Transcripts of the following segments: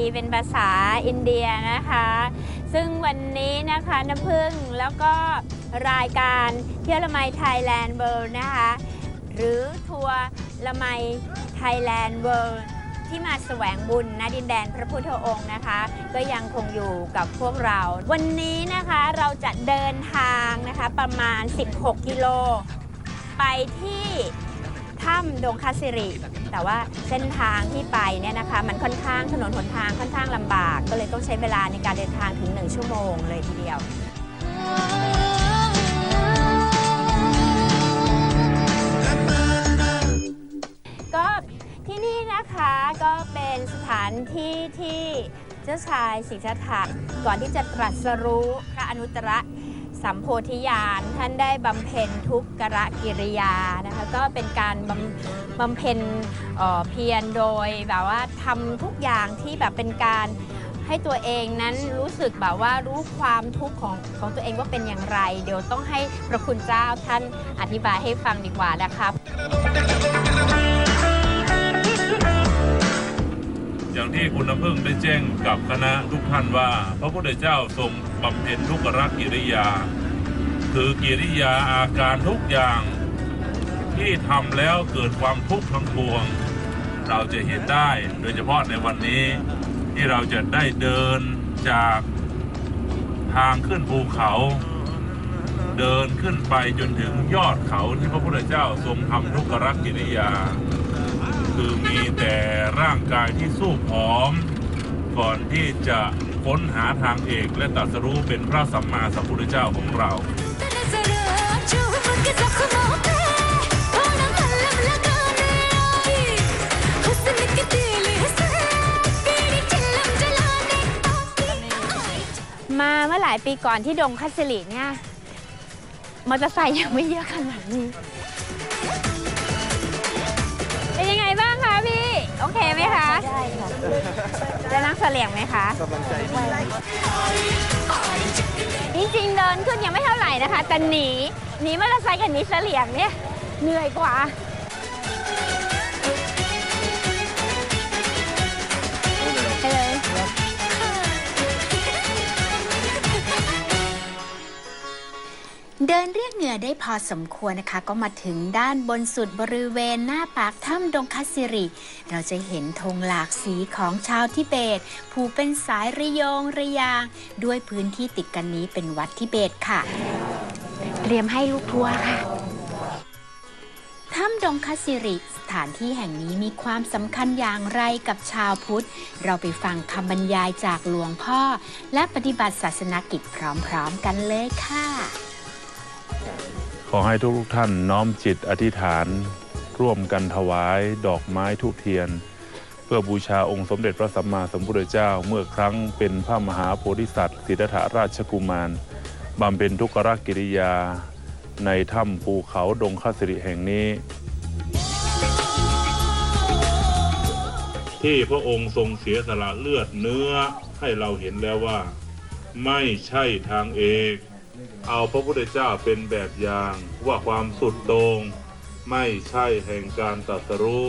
ีเป็นภาษาอินเดียนะคะ ซึ่งวันนี้นะคะน้ำพึ่งแล้วก็รายการเที่ยวละไมไทยแลนด์เวิลด์นะคะ หรือทัวร์ละไมไทยแลนด์เวิลด์ที่มาแสวงบุญณดินแดนพระพุทธองค์นะคะ ก็ยังคงอยู่กับพวกเรา วันนี้นะคะเราจะเดินทางนะคะประมาณ 16 กิโล ไปที่ ถ้ำดงคาสิริ แต่ว่าเส้นทางที่ไปเนี่ยนะคะมันค่อนข้างถนนหนทางค่อนข้างลำบาก ก็เลยต้องใช้เวลาในการเดินทางถึง 1 ชั่วโมงเลยทีเดียวก็ที่นี่นะคะก็เป็นสถานที่ที่เจ้าชายสิทธัตถะก่อนที่จะตรัสรู้พระอนุตตร สัมโพธิญาณท่านได้บำเพ็ญทุกขระกิริยานะคะก็เป็นการบำบำเพ็ญเอ่อเพียรโดยแบบว่าทำทุกอย่างที่แบบเป็นการให้ตัวเองนั้นรู้สึกแบบว่ารู้ความทุกข์ของของตัวเองว่าเป็นอย่างไร เดี๋ยวต้องให้พระคุณเจ้าท่านอธิบายให้ฟังดีกว่านะครับ น้ำพึ่งได้แจ้งกับคณะทุกท่านว่า พระพุทธเจ้าทรงบำเพ็ญทุกขกิริยา คือกิริยาอาการทุกอย่าง ที่ทำแล้วเกิดความทุกข์ทั้งปวง เราจะเห็นได้โดยเฉพาะในวันนี้ที่เราจะได้เดินจากทางขึ้นภูเขา เดินขึ้นไปจนถึงยอดเขาที่พระพุทธเจ้าทรงทำทุกขกิริยา คือมีแต่ร่างกายที่สู้ผอม ก่อนที่จะค้นหาทางเอกและตรัสรู้เป็นพระสัมมาสัมพุทธเจ้าของเรา มาเมื่อหลายปีก่อนที่ดงคัสสิริเนี่ยมอเตอร์ไซค์ยังไม่เยอะขนาดนี้ โอเคไหมคะ ได้ค่ะจะนั่งเสลี่ยงไหมคะกำลังใจจริงๆเดินขึ้นยังไม่เท่าไหร่นะคะ แต่หนีหนีมอเตอร์ไซค์กับหนีเสลี่ยงเนี่ยเหนื่อยกว่า เดินเรียกเหงื่อได้พอสมควรนะคะ ก็มาถึงด้านบนสุดบริเวณหน้าปากถ้ำดงคัสสิริ เราจะเห็นธงหลากสีของชาวทิเบต ผูกเป็นสายระโยงระยาง ด้วยพื้นที่ติดกันนี้เป็นวัดทิเบตค่ะ เตรียมให้ลูกทัวร์ค่ะถ้ำดงคัสสิริสถานที่แห่งนี้มีความสำคัญอย่างไรกับชาวพุทธ เราไปฟังคำบรรยายจากหลวงพ่อ และปฏิบัติศาสนกิจพร้อมๆกันเลยค่ะ ขอให้ทุกท่านน้อมจิตอธิษฐาน ร่วมกันถวายดอกไม้ทุกเทียน เพื่อบูชาองค์สมเด็จพระสัมมาสัมพุทธเจ้า เมื่อครั้งเป็นพระมหาโพธิสัตว์สิทธัตถราชกุมารบำเพ็ญทุกขกิริยา ในถ้ำภูเขาดงคสิริแห่งนี้ ที่พระองค์ทรงเสียสละเลือดเนื้อให้เราเห็นแล้วว่า ไม่ใช่ทางเอก เอาพระพุทธเจ้าเป็นแบบอย่างว่าความสุดโต่งไม่ใช่แห่งการตรัสรู้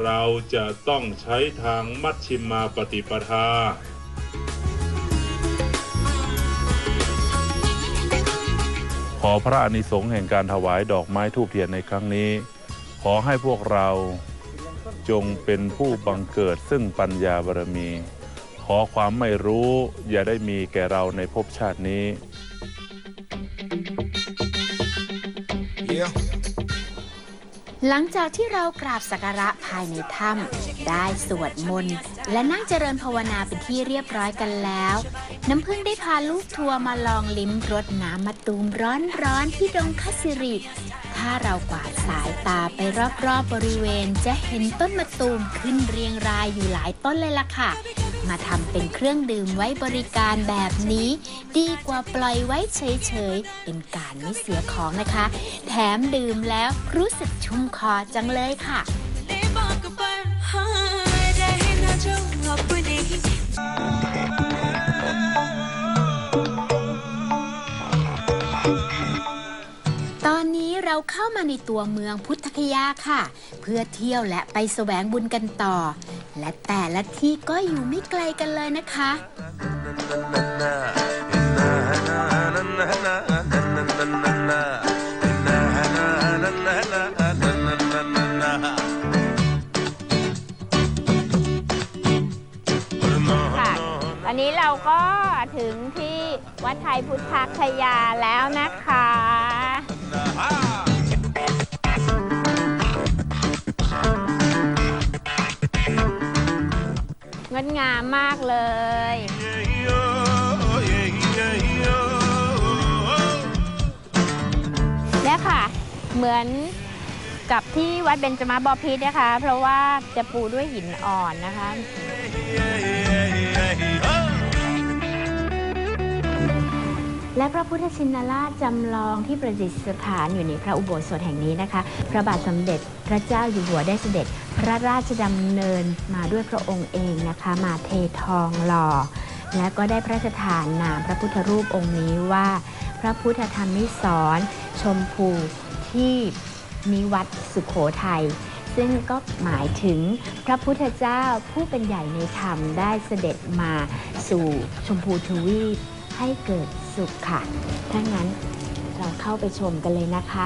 เราจะต้องใช้ทางมัชชิมาปฏิปทาขอพระอนิสงส์แห่งการถวายดอกไม้ทูบเทียนในครั้งนี้ ขอให้พวกเราจงเป็นผู้บังเกิดซึ่งปัญญาบารมี อความไม่รู้ อย่าได้มีแก่เราในภพชาตินี้ Yeah. หลังจากที่เรากราบสักการะภายในถ้ำได้สวดมนต์และนั่งเจริญภาวนาเป็นที่เรียบร้อยกันแล้ว น้ำพึ่งได้พาลูกทัวร์มาลองลิ้มรสน้ำมะตูมร้อนๆที่ดงคัสสิริถ้าเรากวาดสายตาไปรอบๆบริเวณ จะเห็นต้นมะตูมขึ้นเรียงรายอยู่หลายต้นเลยล่ะค่ะ มาทำเป็นเครื่องดื่มไว้บริการแบบนี้ ดีกว่าปล่อยไว้เฉยๆ เป็นการไม่เสียของนะคะ แถมดื่มแล้วรู้สึกชุ่มคอจังเลยค่ะตอนนี้เราเข้ามาในตัวเมืองพุทธคยาค่ะ เพื่อเที่ยวและไปสแสวงบุญกันต่อ และแต่ละที่ก็อยู่ไม่ไกลกันเลยนะคะ ค่ะวันนี้เราก็ถึงที่วัดไทยพุทธคยาแล้วนะคะ งดงามมากเลย และค่ะ เหมือนกับที่วัดเบญจมาบพิตรนะคะ เพราะว่าจะปูด้วยหินอ่อนนะคะ และพระพุทธชินราชจำลองที่ประดิษฐานอยู่ในพระอุโบสถแห่งนี้นะคะ พระบาทสมเด็จพระเจ้าอยู่หัวได้เสด็จ พระราชดำเนินมาด้วยพระองค์เองนะคะ มาเททองหล่อ และก็ได้พระราชทานนามพระพุทธรูปองค์นี้ว่า พระพุทธธรรมนิสรชมพูที่นิวัดสุขโขทัยซึ่งก็หมายถึงพระพุทธเจ้าผู้เป็นใหญ่ในธรรมได้เสด็จมาสู่ชมพูทวีปให้เกิด สุขค่ะ ถ้างั้นเราเข้าไปชมกันเลยนะคะ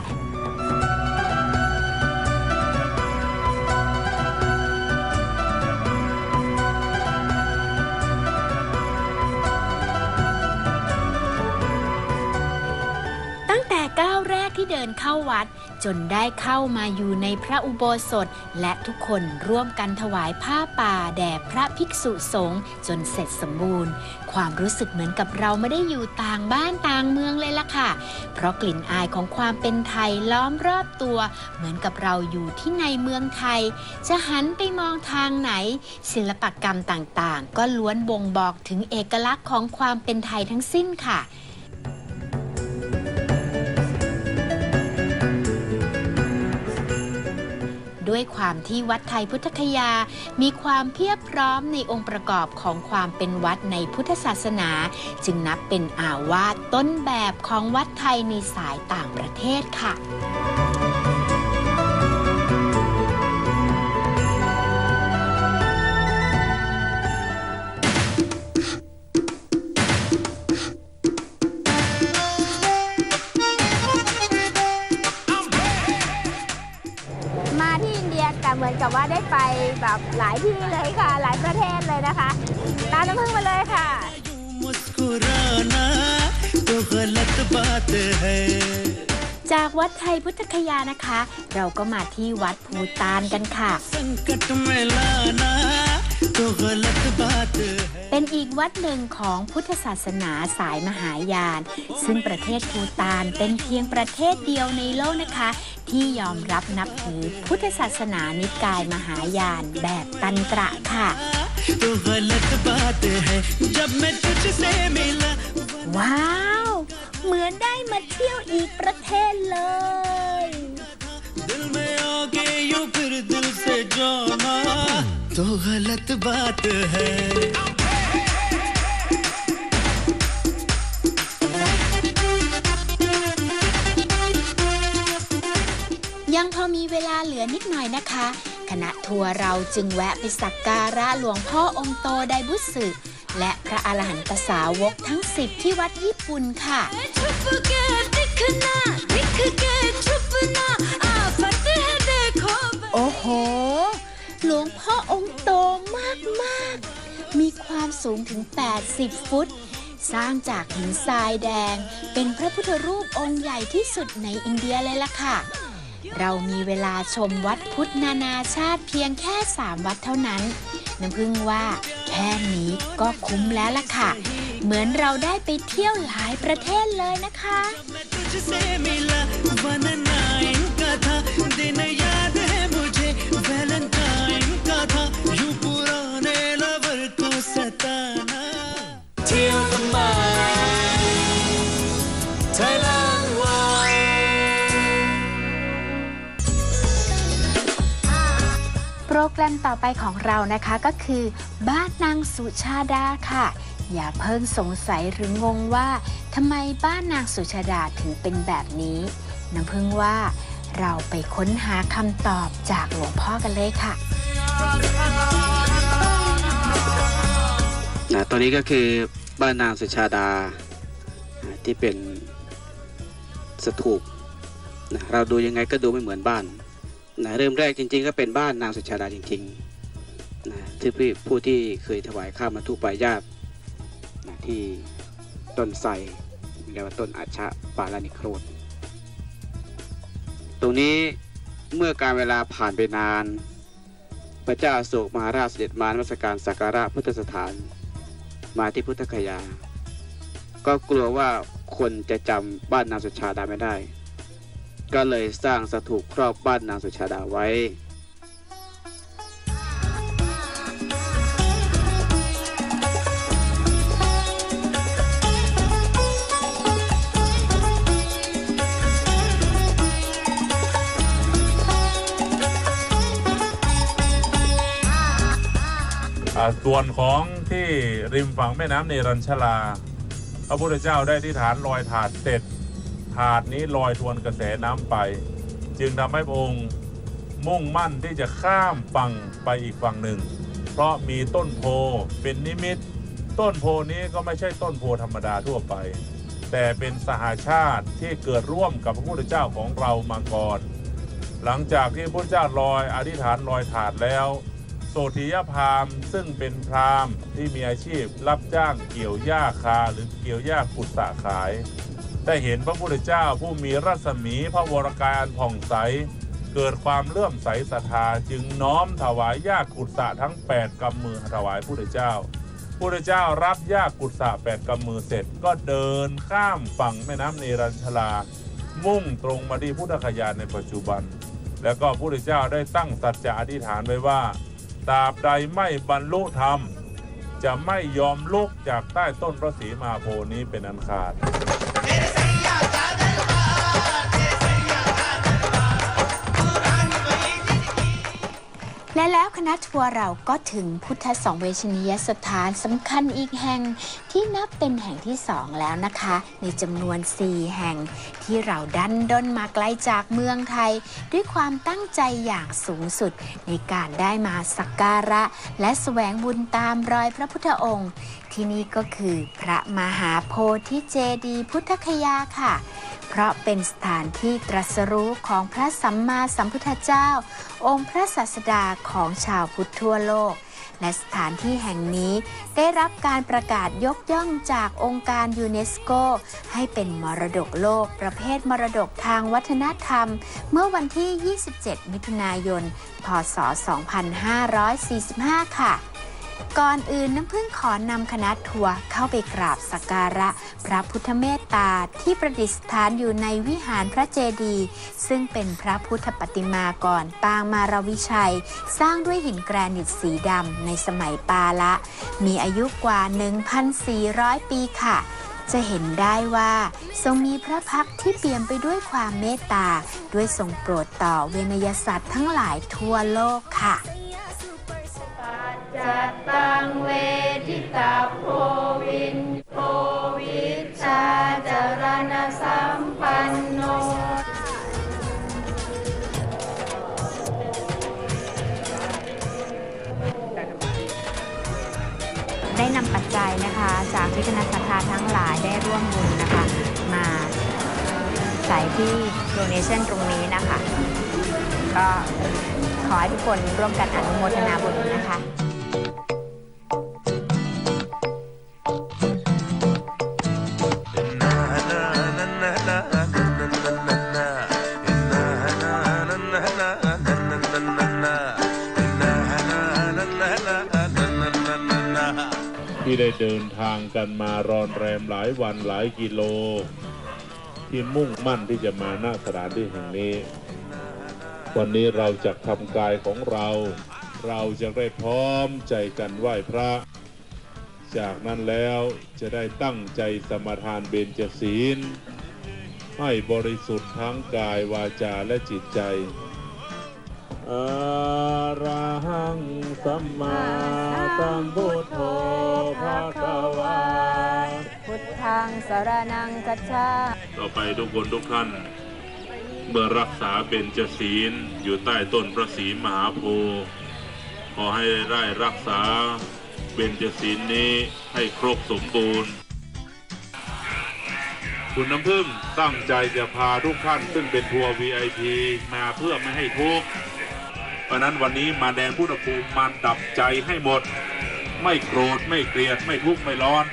เดินเข้าวัด จนได้เข้ามาอยู่ในพระอุโบสถ และทุกคนร่วมกันถวายผ้าป่าแด่พระภิกษุสงฆ์จนเสร็จสมบูรณ์ ความรู้สึกเหมือนกับเราไม่ได้อยู่ต่างบ้านต่างเมืองเลยล่ะค่ะ เพราะกลิ่นอายของความเป็นไทยล้อมรอบตัว เหมือนกับเราอยู่ที่ในเมืองไทย จะหันไปมองทางไหน ศิลปกรรมต่างๆ ก็ล้วนบ่งบอกถึงเอกลักษณ์ของความเป็นไทยทั้งสิ้นค่ะ ด้วยความที่วัดไทยพุทธคยา มีความเพียบพร้อมในองค์ประกอบของความเป็นวัดในพุทธศาสนา จึงนับเป็นอาวาสต้นแบบของวัดไทยในสายต่างประเทศค่ะ เหมือนกับว่าได้ไปแบบหลายที่เลยค่ะ หลายประเทศเลยนะคะ ตามน้ำพึ่งมาเลยค่ะ จากวัดไทยพุทธคยานะคะ เราก็มาที่วัดภูตานกันค่ะ เป็นอีกวัดหนึ่งของพุทธศาสนาสายมหายาน ซึ่งประเทศภูตานเป็นเพียงประเทศเดียวในโลกนะคะ ที่ยอมรับนับถือพุทธศาสนานิกายมหายานแบบตันตระค่ะว้าว เหมือนได้มาเที่ยวอีกประเทศเลย तो गलत बात है ยังพอมีเวลาเหลือนิดหน่อยนะคะ คณะทัวร์เราจึงแวะไปสักการะหลวงพ่อองค์โตไดบุสึ และพระอรหันตสาวกทั้ง 10 ที่วัดญี่ปุ่นค่ะ छुप के दिखना दिख के छुपना आफत है देखो โอ้โห หลวงพ่อองค์โต ์ มากมากๆมีความสูงถึง 80 ฟุต สร้างจากหินทรายแดง เป็นพระพุทธรูปองค์ใหญ่ที่สุดในอินเดียเลยล่ะค่ะ เรามีเวลาชมวัดพุทธนานาชาติเพียงแค่ 3 วัดเท่านั้น น้ำพึ่งว่าแค่นี้ก็คุ้มแล้วล่ะค่ะ เหมือนเราได้ไปเที่ยวหลายประเทศเลยนะคะ แกรมต่อไปของเรานะคะก็คือ บ้านนางสุชาดาค่ะ อย่าเพิ่งสงสัยหรืองงว่าทำไมบ้านนางสุชาดาถึงเป็นแบบนี้น้ำพึ่งว่าเราไปค้นหาคำตอบจากหลวงพ่อกันเลยค่ะนะตัวนี้ก็คือบ้านนางสุชาดาอ่าที่เป็นสถูปนะเราดูยังไงก็ดูไม่เหมือนบ้าน นะเริ่มแรกจริง ๆ ก็เป็นบ้านนางสุชาดาจริงๆนะที่ผู้ผู้ที่เคยถวายข้าวมาทุปายาตนะที่ต้นไทรเรียกว่าต้นอาชะปาลานิโครธตรงนี้เมื่อการเวลาผ่านไปนาน พระเจ้าโศกมหาราชเสด็จมานมัสการสักการะพุทธสถาน มาที่พุทธคยา ก็กลัวว่าคนจะจำบ้านนางสุชาดาไม่ได้ ก็เลยสร้างสถูปครอบบ้านนางสุชาดาไว้ส่วนของที่ริมฝั่งแม่น้ำเนรัญชลา พระพุทธเจ้าได้ที่ฐานลอยถาดเสร็จ ถาดนี้ลอยทวนกระแสน้ำไป จึงทำให้พระองค์มุ่งมั่นที่จะข้ามฝั่งไปอีกฝั่งหนึ่ง เพราะมีต้นโพเป็นนิมิต ต้นโพนี้ก็ไม่ใช่ต้นโพธรรมดาทั่วไป แต่เป็นสหาชาติที่เกิดร่วมกับพระพุทธเจ้าของเรามาก่อน หลังจากที่พระพุทธเจ้าลอยอธิษฐานลอยถาดแล้วโสธิยพราหมณ์ซึ่งเป็นพราหมณ์ที่มีอาชีพรับจ้างเกี่ยวหญ้าคาหรือเกี่ยวหญ้าขุดสระขาย ได้เห็นพระพุทธเจ้าผู้มีรัศมีพระวรกายอันผ่องใส เกิดความเลื่อมใสศรัทธาจึงน้อมถวายหญ้าขุดสระทั้ง 8กำมือถวายพระพุทธเจ้าพระพุทธเจ้ารับหญ้าขุดสระแปดกำมือเสร็จก็เดินข้ามฝั่งแม่น้ำเนรัญชลา มุ่งตรงมาที่พุทธคยาในปัจจุบัน แล้วก็พระพุทธเจ้าได้ตั้งสัจจะอธิษฐานไว้ว่าตราบใดไม่บรรลุธรรม จะไม่ยอมลุกจากใต้ต้นพระศรีมาโพนี้เป็นอันขาด และแล้วคณะทัวร์เราก็ถึงพุทธสองเวชนียสถานสำคัญอีกแห่งที่นับเป็นแห่งที่สองแล้วนะคะ ในจำนวน 4 แห่งที่เราดันด้นมาไกลจากเมืองไทย ด้วยความตั้งใจอย่างสูงสุด ในการได้มาสักการะ และแสวงบุญตามรอยพระพุทธองค์ ที่นี่ก็คือพระมหาโพธิเจดีพุทธคยาค่ะ เพราะเป็นสถานที่ตรัสรู้ของพระสัมมาสัมพุทธเจ้า องค์พระศาสดาของชาวพุทธทั่วโลก และสถานที่แห่งนี้ได้รับการประกาศยกย่องจากองค์การยูเนสโก ให้เป็นมรดกโลกประเภทมรดกทางวัฒนธรรม เมื่อวันที่ 27 มิถุนายน พศ 2545 ค่ะ ก่อนอื่นน้ำพึ่งขอนำคณะทัวร์เข้าไปกราบสักการะ พระพุทธเมตตาที่ประดิษฐานอยู่ในวิหารพระเจดีย์ซึ่งเป็นพระพุทธปฏิมากรปางมารวิชัย สร้างด้วยหินแกรนิตสีดำในสมัยปาละ มีอายุกว่า 1,400 ปีค่ะจะเห็นได้ว่า ทรงมีพระพักที่เปี่ยมไปด้วยความเมตตา ด้วยทรงโปรดต่อเวนยสัตว์ทั้งหลายทั่วโลกค่ะ จัตตังเวทิตาโพวินโพวิชาจารณสัมปันโนได้นำปัจจัยนะคะ จากที่คณะสัตยาทั้งหลายได้ร่วมบุญนะคะ มาใส่ที่โดเนชั่นตรงนี้นะคะ ก็ขอให้ทุกคนร่วมกันอนุโมทนาบุญนะคะ ที่ได้เดินทางกันมารอนแรมหลายวันหลายกิโล ที่มุ่งมั่นที่จะมาหน้าสถานที่แห่งนี้ วันนี้เราจะทำกายของเรา เราจะได้พร้อมใจกันไหว้พระ จากนั้นแล้วจะได้ตั้งใจสมาทานเบญจศีล ให้บริสุทธิ์ทั้งกายวาจาและจิตใจอะระหังสัมมาสัมพุทโธ งสรนังกัจฉาต่อไปทุกคนทุกท่าน เมื่อรักษาเบญจศีลอยู่ใต้ต้นพระศรีมหาโพธิ์ขอให้ได้รักษาเบญจศีลนี้ให้ครบสมบูรณ์ คุณน้ำพึ่งตั้งใจจะพาทุกท่านซึ่งเป็นทัวร์ VIP มาเพื่อไม่ให้ทุกข์เพราะนั้นวันนี้มาแดนพุทธภูมิมาดับใจให้หมด ไม่โกรธไม่เกลียดไม่ทุกข์ไม่ร้อน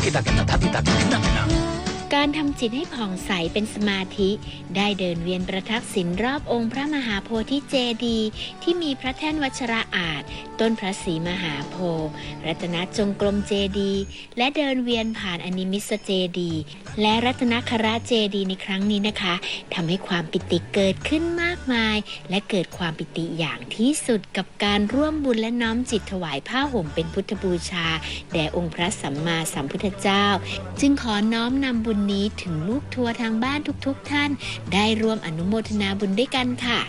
だけだけだだけだけだけだ การทำจิตให้ผ่องใสเป็นสมาธิ ได้เดินเวียนประทักษิณรอบองค์พระมหาโพธิเจดีย์ที่มีพระแท่นวัชระอาจ ต้นพระศรีมหาโพธิ์รัตนจงกรมเจดีย์และเดินเวียนผ่านอนิมิสเจดีย์และรัตนคราเจดีย์ในครั้งนี้นะคะทำให้ความปิติเกิดขึ้นมากมาย และเกิดความปิติอย่างที่สุดกับการร่วมบุญและน้อมจิตถวายผ้าห่มเป็นพุทธบูชา แด่องค์พระสัมมาสัมพุทธเจ้า จึงขอน้อมนำบุญนี้ถึงลูกทัวร์ทางบ้านทุกๆทท่าน ได้ร่วมอนุโมทนาบุญด้วยกันค่ะ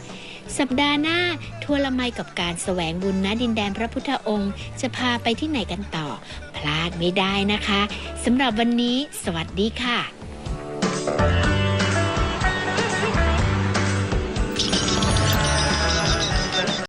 สัปดาห์หน้าทัวร์ละไมกับการแสวงบุญณดินแดนพระพุทธองค์ จะพาไปที่ไหนกันต่อ พลาดไม่ได้นะคะสำหรับวันนี้ สวัสดีค่ะ